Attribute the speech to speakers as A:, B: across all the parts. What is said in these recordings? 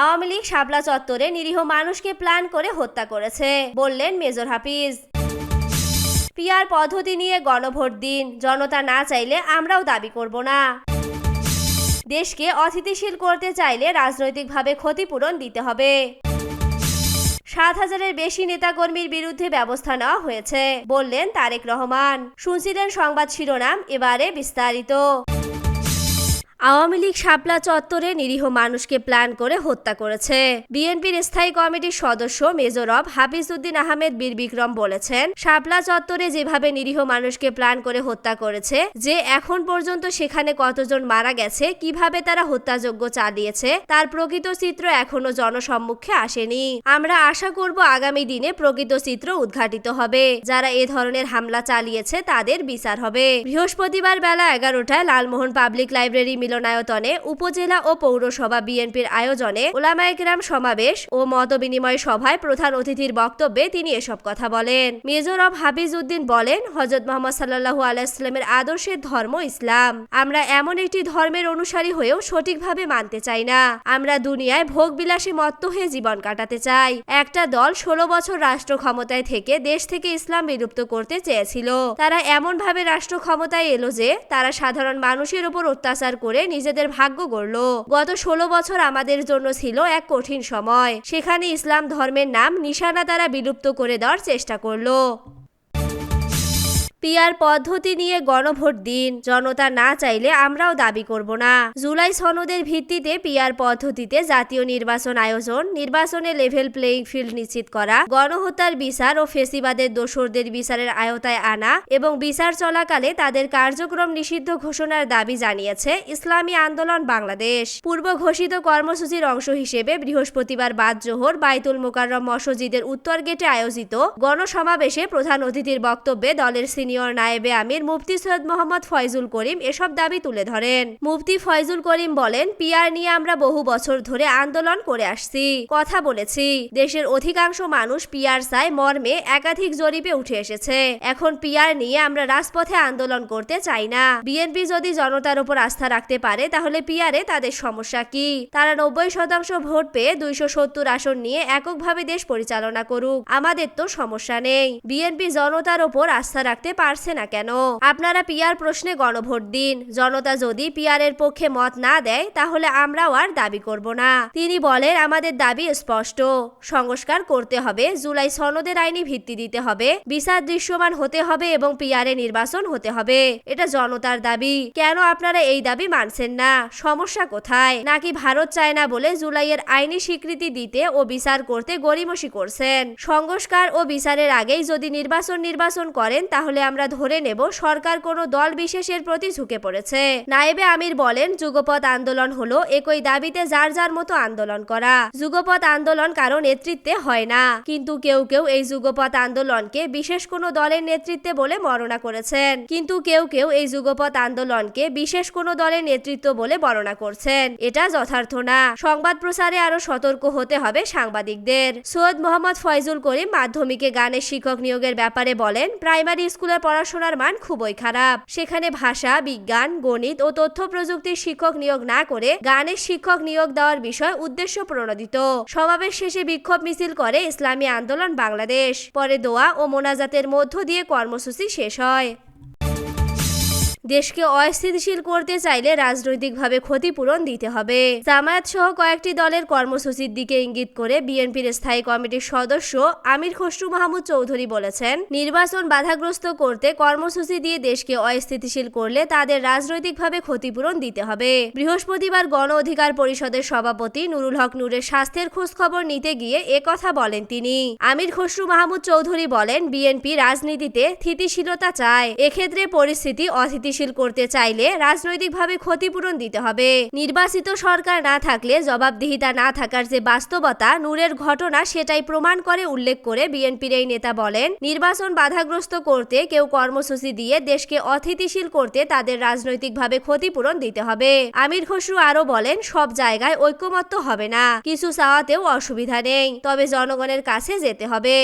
A: আওয়ামী লীগ শাপলা চত্বরে নিরীহ মানুষকে প্ল্যান করে হত্যা করেছে বললেন মেজর হাফিজ পিয়ার পদ্ধতি নিয়ে গণভোট দিন জনতা না চাইলে আমরাও দাবি করব না দেশকে অতিথিশীল করতে চাইলে রাজনৈতিকভাবে ক্ষতিপূরণ দিতে হবে সাত হাজারের বেশি নেতাকর্মীর বিরুদ্ধে ব্যবস্থা নেওয়া হয়েছে বললেন তারেক রহমান শুনছিলেন সংবাদ শিরোনাম এবারে বিস্তারিত আওয়ামী লীগ শাপলা চত্বরে নিরীহ মানুষকে প্ল্যান করে হত্যা করেছে বিএনপির স্থায়ী কমিটির সদস্য মেজরব হাফিজউদ্দিন আহমেদ বীর বিক্রম বলেছেন শাপলা চত্বরে যেভাবে নিরীহ মানুষকে প্ল্যান করে হত্যা করেছে যে এখন পর্যন্ত সেখানে কতজন মারা গেছে কিভাবে তারা হত্যাযোগ্য চালিয়েছে তার প্রকৃত চিত্র এখনো জনসম্মুখে আসেনি আমরা আশা করব আগামী দিনে প্রকৃত চিত্র উদ্ঘাটিত হবে যারা এ ধরনের হামলা চালিয়েছে তাদের বিচার হবে বৃহস্পতিবার বেলা এগারোটায় লালমোহন পাবলিক লাইব্রেরি মিলনায়তনে উপজেলা ও পৌরসভা বিএনপির আয়োজনে গ্রাম সমাবেশ ও মত বিনিময় সভায় প্রধান অতিথির বক্তব্যে তিনি এসব কথা বলেন মিজোরাম হাবিজ উদ্দিন বলেন হজরত মোহাম্মদ সাল্লাহ আলাইস্লামের আদর্শের ধর্ম ইসলাম আমরা এমন একটি ধর্মের অনুসারী হয়েও সঠিকভাবে মানতে চাই না আমরা দুনিয়ায় ভোগ বিলাসী মত্ত হয়ে জীবন কাটাতে চাই একটা দল ষোলো বছর রাষ্ট্র ক্ষমতায় থেকে দেশ থেকে ইসলাম বিলুপ্ত করতে চেয়েছিল তারা এমনভাবে রাষ্ট্র ক্ষমতায় এলো যে তারা সাধারণ মানুষের উপর অত্যাচার করে করে নিজেদের ভাগ্য গড়ল গত ষোলো বছর আমাদের জন্য ছিল এক কঠিন সময় সেখানে ইসলাম ধর্মের নাম নিশানা দ্বারা বিলুপ্ত করে দেওয়ার চেষ্টা করলো পিয়ার পদ্ধতি নিয়ে গণভোট দিন জনতা না চাইলে আমরাও দাবি করব না জুলাই সনদের ভিত্তিতে পিয়ার পদ্ধতিতে জাতীয় নির্বাচন আয়োজন নির্বাচনে লেভেল প্লেইং ফিল্ড নিশ্চিত করা গণহত্যার বিচার ও ফেসিবাদের দোসরদের বিচারের আয়তায় আনা এবং বিচার চলাকালে তাদের কার্যক্রম নিষিদ্ধ ঘোষণার দাবি জানিয়েছে ইসলামী আন্দোলন বাংলাদেশ পূর্ব ঘোষিত কর্মসূচির অংশ হিসেবে বৃহস্পতিবার বাদ জোহর বাইতুল মোকাররম মসজিদের উত্তর গেটে আয়োজিত গণসমাবেশে প্রধান অতিথির বক্তব্যে দলের সিনিয়র সিনিয়র নায়েবে আমির মুফতি সৈয়দ মোহাম্মদ ফয়জুল করিম এসব দাবি তুলে ধরেন মুফতি ফয়জুল করিম বলেন পিয়ার নিয়ে আমরা বহু বছর ধরে আন্দোলন করে আসছি কথা বলেছি দেশের অধিকাংশ মানুষ পিয়ার চায় মর্মে একাধিক জরিপে উঠে এসেছে এখন পিয়ার নিয়ে আমরা রাজপথে আন্দোলন করতে চাই না বিএনপি যদি জনতার উপর আস্থা রাখতে পারে তাহলে পিয়ারে তাদের সমস্যা কি তারা নব্বই শতাংশ ভোট পেয়ে দুইশো সত্তর আসন নিয়ে এককভাবে দেশ পরিচালনা করুক আমাদের তো সমস্যা নেই বিএনপি জনতার উপর আস্থা রাখতে পারছে না কেন আপনারা পিয়ার প্রশ্নে গণভোট দিন জনতা যদি পিয়ারের পক্ষে মত না দেয় তাহলে আমরাও আর দাবি করব না তিনি বলেন আমাদের দাবি স্পষ্ট সংস্কার করতে হবে জুলাই সনদের আইনি ভিত্তি দিতে হবে বিচার দৃশ্যমান হতে হবে এবং পিয়ারে নির্বাচন হতে হবে এটা জনতার দাবি কেন আপনারা এই দাবি মানছেন না সমস্যা কোথায় নাকি ভারত চায় না বলে জুলাইয়ের আইনি স্বীকৃতি দিতে ও বিচার করতে গরিমসি করছেন সংস্কার ও বিচারের আগেই যদি নির্বাচন নির্বাচন করেন তাহলে আমরা ধরে নেব সরকার কোনো দল বিশেষের প্রতি ঝুঁকে পড়েছে নায়েবে আমির বলেন যুগপথ আন্দোলন হলো একই দাবিতে যার যার মতো আন্দোলন করা যুগপথ আন্দোলন কারো নেতৃত্বে হয় না কিন্তু কেউ কেউ এই যুগপথ আন্দোলনকে বিশেষ কোনো দলের নেতৃত্বে বলে বর্ণনা করেছেন কিন্তু কেউ কেউ এই যুগপথ আন্দোলনকে বিশেষ কোনো দলের নেতৃত্ব বলে বর্ণনা করছেন এটা যথার্থ না সংবাদ প্রচারে আরো সতর্ক হতে হবে সাংবাদিকদের সৈয়দ মোহাম্মদ ফয়জুল করিম মাধ্যমিকে গানের শিক্ষক নিয়োগের ব্যাপারে বলেন প্রাইমারি স্কুলের পড়াশোনার মান খুবই খারাপ সেখানে ভাষা বিজ্ঞান গণিত ও তথ্য প্রযুক্তির শিক্ষক নিয়োগ না করে গানের শিক্ষক নিয়োগ দেওয়ার বিষয় উদ্দেশ্য প্রণোদিত সমাবেশ শেষে বিক্ষোভ মিছিল করে ইসলামী আন্দোলন বাংলাদেশ পরে দোয়া ও মোনাজাতের মধ্য দিয়ে কর্মসূচি শেষ হয় দেশকে অস্থিতিশীল করতে চাইলে রাজনৈতিকভাবে ক্ষতিপূরণ দিতে হবে জামায়াত সহ কয়েকটি দলের কর্মসূচির দিকে ইঙ্গিত করে বিএনপির স্থায়ী কমিটির সদস্য আমির খসরু মাহমুদ চৌধুরী বলেছেন নির্বাচন বাধাগ্রস্ত করতে কর্মসূচি দিয়ে দেশকে অস্থিতিশীল করলে তাদের রাজনৈতিকভাবে ক্ষতিপূরণ দিতে হবে বৃহস্পতিবার গণ অধিকার পরিষদের সভাপতি নুরুল হক নূরের স্বাস্থ্যের খোঁজখবর নিতে গিয়ে একথা বলেন তিনি আমির খসরু মাহমুদ চৌধুরী বলেন বিএনপি রাজনীতিতে স্থিতিশীলতা চায় এক্ষেত্রে পরিস্থিতি অস্থিতি স্থিতিশীল করতে চাইলে রাজনৈতিকভাবে ক্ষতিপূরণ দিতে হবে নির্বাচিত সরকার না থাকলে জবাবদিহিতা না থাকার যে বাস্তবতা নূরের ঘটনা সেটাই প্রমাণ করে উল্লেখ করে বিএনপির এই নেতা বলেন নির্বাচন বাধাগ্রস্ত করতে কেউ কর্মসূচি দিয়ে দেশকে অস্থিতিশীল করতে তাদের রাজনৈতিকভাবে ক্ষতিপূরণ দিতে হবে আমির খসরু আরও বলেন সব জায়গায় ঐক্যমত্য হবে না কিছু চাওয়াতেও অসুবিধা নেই তবে জনগণের কাছে যেতে হবে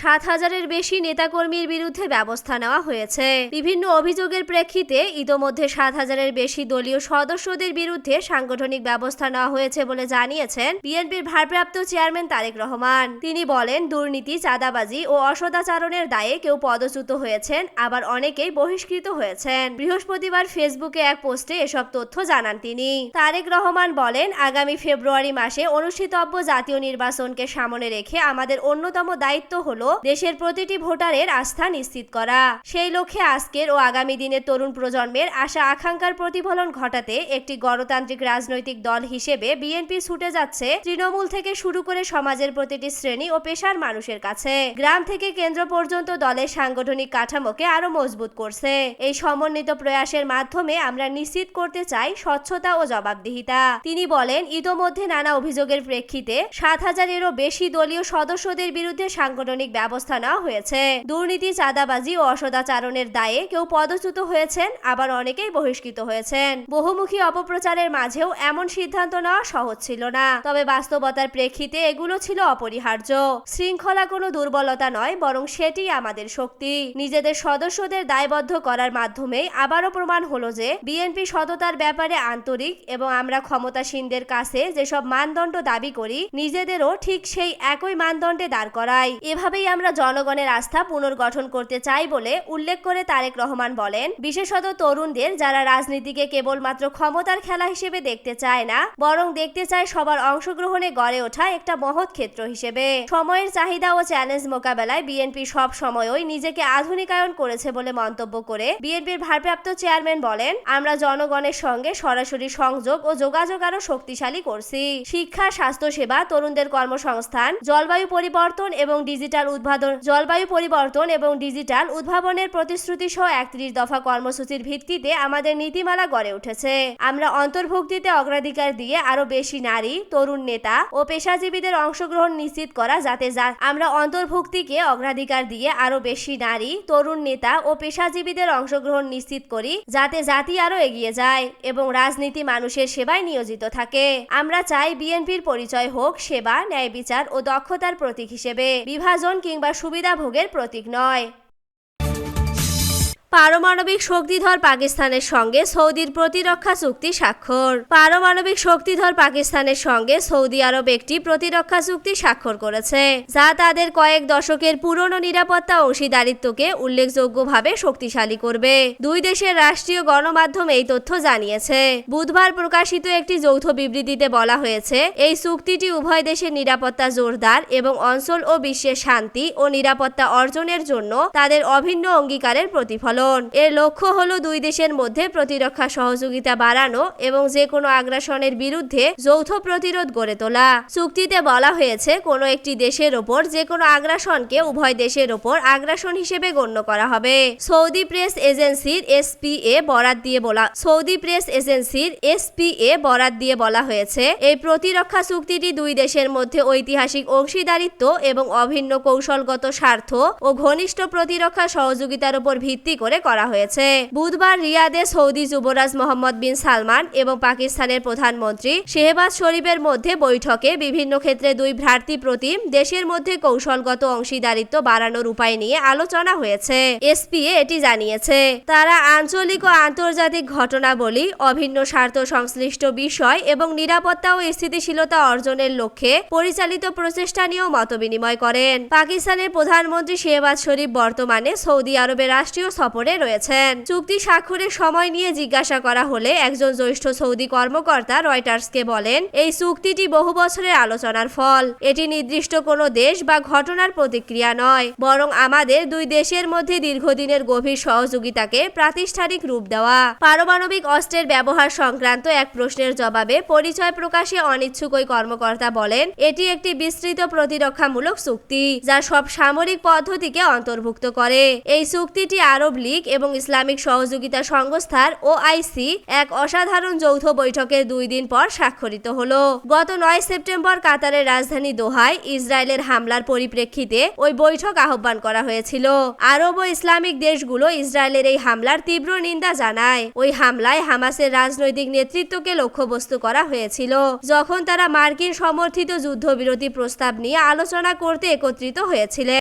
A: সাত হাজারের বেশি নেতাকর্মীর বিরুদ্ধে ব্যবস্থা নেওয়া হয়েছে বিভিন্ন অভিযোগের প্রেক্ষিতে ইতোমধ্যে সাত হাজারের বেশি দলীয় সদস্যদের বিরুদ্ধে সাংগঠনিক ব্যবস্থা নেওয়া হয়েছে বলে জানিয়েছেন বিএনপির ভারপ্রাপ্ত চেয়ারম্যান তারেক রহমান তিনি বলেন দুর্নীতি চাঁদাবাজি ও অসদাচারণের দায়ে কেউ পদচ্যুত হয়েছেন আবার অনেকেই বহিষ্কৃত হয়েছেন বৃহস্পতিবার ফেসবুকে এক পোস্টে এসব তথ্য জানান তিনি তারেক রহমান বলেন আগামী ফেব্রুয়ারি মাসে অনুষ্ঠিতব্য জাতীয় নির্বাচনকে সামনে রেখে আমাদের অন্যতম দায়িত্ব হল হলো দেশের প্রতিটি ভোটারের আস্থা নিশ্চিত করা সেই লক্ষ্যে আজকের ও আগামী দিনের তরুণ প্রজন্মের আশা আকাঙ্ক্ষার প্রতিফলন ঘটাতে একটি গণতান্ত্রিক রাজনৈতিক দল হিসেবে বিএনপি ছুটে যাচ্ছে তৃণমূল থেকে শুরু করে সমাজের প্রতিটি শ্রেণী ও পেশার মানুষের কাছে গ্রাম থেকে কেন্দ্র পর্যন্ত দলের সাংগঠনিক কাঠামোকে আরো মজবুত করছে এই সমন্বিত প্রয়াসের মাধ্যমে আমরা নিশ্চিত করতে চাই স্বচ্ছতা ও জবাবদিহিতা তিনি বলেন ইতোমধ্যে নানা অভিযোগের প্রেক্ষিতে সাত হাজারেরও বেশি দলীয় সদস্যদের বিরুদ্ধে সাংগঠনিক ব্যবস্থা নেওয়া হয়েছে দুর্নীতি চাঁদাবাজি ও অসদাচারণের দায়ে কেউ পদচ্যুত হয়েছেন আবার অনেকেই বহিষ্কৃত হয়েছেন বহুমুখী অপপ্রচারের মাঝেও এমন সিদ্ধান্ত নেওয়া সহজ ছিল না তবে বাস্তবতার প্রেক্ষিতে এগুলো ছিল অপরিহার্য শৃঙ্খলা কোনো দুর্বলতা নয় বরং সেটি আমাদের শক্তি নিজেদের সদস্যদের দায়বদ্ধ করার মাধ্যমে আবারও প্রমাণ হলো যে বিএনপি সততার ব্যাপারে আন্তরিক এবং আমরা ক্ষমতাসীনদের কাছে যেসব মানদণ্ড দাবি করি নিজেদেরও ঠিক সেই একই মানদণ্ডে দাঁড় করাই এভাবেই এভাবেই আমরা জনগণের আস্থা পুনর্গঠন করতে চাই বলে উল্লেখ করে তারেক রহমান বলেন বিশেষত তরুণদের যারা রাজনীতিকে কেবলমাত্র ক্ষমতার খেলা হিসেবে দেখতে চায় না বরং দেখতে চায় সবার অংশগ্রহণে গড়ে ওঠা একটা মহৎ ক্ষেত্র হিসেবে সময়ের চাহিদা ও চ্যালেঞ্জ মোকাবেলায় বিএনপি সব সময়ই নিজেকে আধুনিকায়ন করেছে বলে মন্তব্য করে বিএনপির ভারপ্রাপ্ত চেয়ারম্যান বলেন আমরা জনগণের সঙ্গে সরাসরি সংযোগ ও যোগাযোগ আরও শক্তিশালী করছি শিক্ষা স্বাস্থ্যসেবা তরুণদের কর্মসংস্থান জলবায়ু পরিবর্তন এবং ডিজিটাল উদ্ভাদন জলবায়ু পরিবর্তন এবং ডিজিটাল উদ্ভাবনের প্রতিশ্রুতি সহ একত্রিশ দফা কর্মসূচির ভিত্তিতে আমাদের নীতিমালা গড়ে উঠেছে আমরা অন্তর্ভুক্তিতে অগ্রাধিকার দিয়ে আরো বেশি নারী তরুণ নেতা ও পেশাজীবীদের অংশগ্রহণ নিশ্চিত করা যাতে আমরা অন্তর্ভুক্তিকে অগ্রাধিকার দিয়ে আরো বেশি নারী তরুণ নেতা ও পেশাজীবীদের অংশগ্রহণ নিশ্চিত করি যাতে জাতি আরো এগিয়ে যায় এবং রাজনীতি মানুষের সেবায় নিয়োজিত থাকে আমরা চাই বিএনপির পরিচয় হোক সেবা ন্যায় বিচার ও দক্ষতার প্রতীক হিসেবে বিভাজন কিংবা সুবিধাভোগের প্রতীক নয় পারমাণবিক শক্তিধর পাকিস্তানের সঙ্গে সৌদির প্রতিরক্ষা চুক্তি স্বাক্ষর পারমাণবিক শক্তিধর পাকিস্তানের সঙ্গে সৌদি আরব একটি প্রতিরক্ষা চুক্তি স্বাক্ষর করেছে যা তাদের কয়েক দশকের পুরনো নিরাপত্তা অংশীদারিত্বকে উল্লেখযোগ্যভাবে শক্তিশালী করবে দুই দেশের রাষ্ট্রীয় গণমাধ্যম এই তথ্য জানিয়েছে বুধবার প্রকাশিত একটি যৌথ বিবৃতিতে বলা হয়েছে এই চুক্তিটি উভয় দেশের নিরাপত্তা জোরদার এবং অঞ্চল ও বিশ্বের শান্তি ও নিরাপত্তা অর্জনের জন্য তাদের অভিন্ন অঙ্গীকারের প্রতিফলন কারণ এর লক্ষ্য হলো দুই দেশের মধ্যে প্রতিরক্ষা সহযোগিতা বাড়ানো এবং যে কোনো আগ্রাসনের বিরুদ্ধে যৌথ প্রতিরোধ গড়ে তোলা চুক্তিতে বলা হয়েছে কোনো একটি দেশের ওপর যে কোনো আগ্রাসনকে উভয় দেশের ওপর আগ্রাসন হিসেবে গণ্য করা হবে সৌদি প্রেস এজেন্সির এসপিএ বরাত দিয়ে বলা সৌদি প্রেস এজেন্সির এসপিএ বরাত দিয়ে বলা হয়েছে এই প্রতিরক্ষা চুক্তিটি দুই দেশের মধ্যে ঐতিহাসিক অংশীদারিত্ব এবং অভিন্ন কৌশলগত স্বার্থ ও ঘনিষ্ঠ প্রতিরক্ষা সহযোগিতার উপর ভিত্তি করে করে করা হয়েছে বুধবার রিয়াদে সৌদি যুবরাজ মোহাম্মদ বিন সালমান এবং পাকিস্তানের প্রধানমন্ত্রী শেহবাজ শরীফের মধ্যে বৈঠকে বিভিন্ন ক্ষেত্রে দুই ভ্রাতৃ প্রতিম দেশের মধ্যে কৌশলগত অংশীদারিত্ব বাড়ানোর উপায় নিয়ে আলোচনা হয়েছে এসপিএ এটি জানিয়েছে তারা আঞ্চলিক ও আন্তর্জাতিক ঘটনাবলী অভিন্ন স্বার্থ সংশ্লিষ্ট বিষয় এবং নিরাপত্তা ও স্থিতিশীলতা অর্জনের লক্ষ্যে পরিচালিত প্রচেষ্টা নিয়েও মত বিনিময় করেন পাকিস্তানের প্রধানমন্ত্রী শেহবাজ শরীফ বর্তমানে সৌদি আরবে রাষ্ট্রীয় সফর সফরে রয়েছেন চুক্তি স্বাক্ষরের সময় নিয়ে জিজ্ঞাসা করা হলে একজন জ্যেষ্ঠ সৌদি কর্মকর্তা রয়টার্সকে বলেন এই চুক্তিটি বহু বছরের আলোচনার ফল এটি নির্দিষ্ট কোনো দেশ বা ঘটনার প্রতিক্রিয়া নয় বরং আমাদের দুই দেশের মধ্যে দীর্ঘদিনের গভীর সহযোগিতাকে প্রাতিষ্ঠানিক রূপ দেওয়া পারমাণবিক অস্ত্রের ব্যবহার সংক্রান্ত এক প্রশ্নের জবাবে পরিচয় প্রকাশে অনিচ্ছুক ওই কর্মকর্তা বলেন এটি একটি বিস্তৃত প্রতিরক্ষামূলক চুক্তি যা সব সামরিক পদ্ধতিকে অন্তর্ভুক্ত করে এই চুক্তিটি আরব লি লীগ এবং ইসলামিক সহযোগিতা সংস্থার ওআইসি এক অসাধারণ যৌথ বৈঠকে দুই দিন পর স্বাক্ষরিত হল গত নয় সেপ্টেম্বর কাতারের রাজধানী দোহায় ইসরায়েলের হামলার পরিপ্রেক্ষিতে ওই বৈঠক আহ্বান করা হয়েছিল আরব ও ইসলামিক দেশগুলো ইসরায়েলের এই হামলার তীব্র নিন্দা জানায় ওই হামলায় হামাসের রাজনৈতিক নেতৃত্বকে লক্ষ্যবস্তু করা হয়েছিল যখন তারা মার্কিন সমর্থিত যুদ্ধবিরতি প্রস্তাব নিয়ে আলোচনা করতে একত্রিত হয়েছিলেন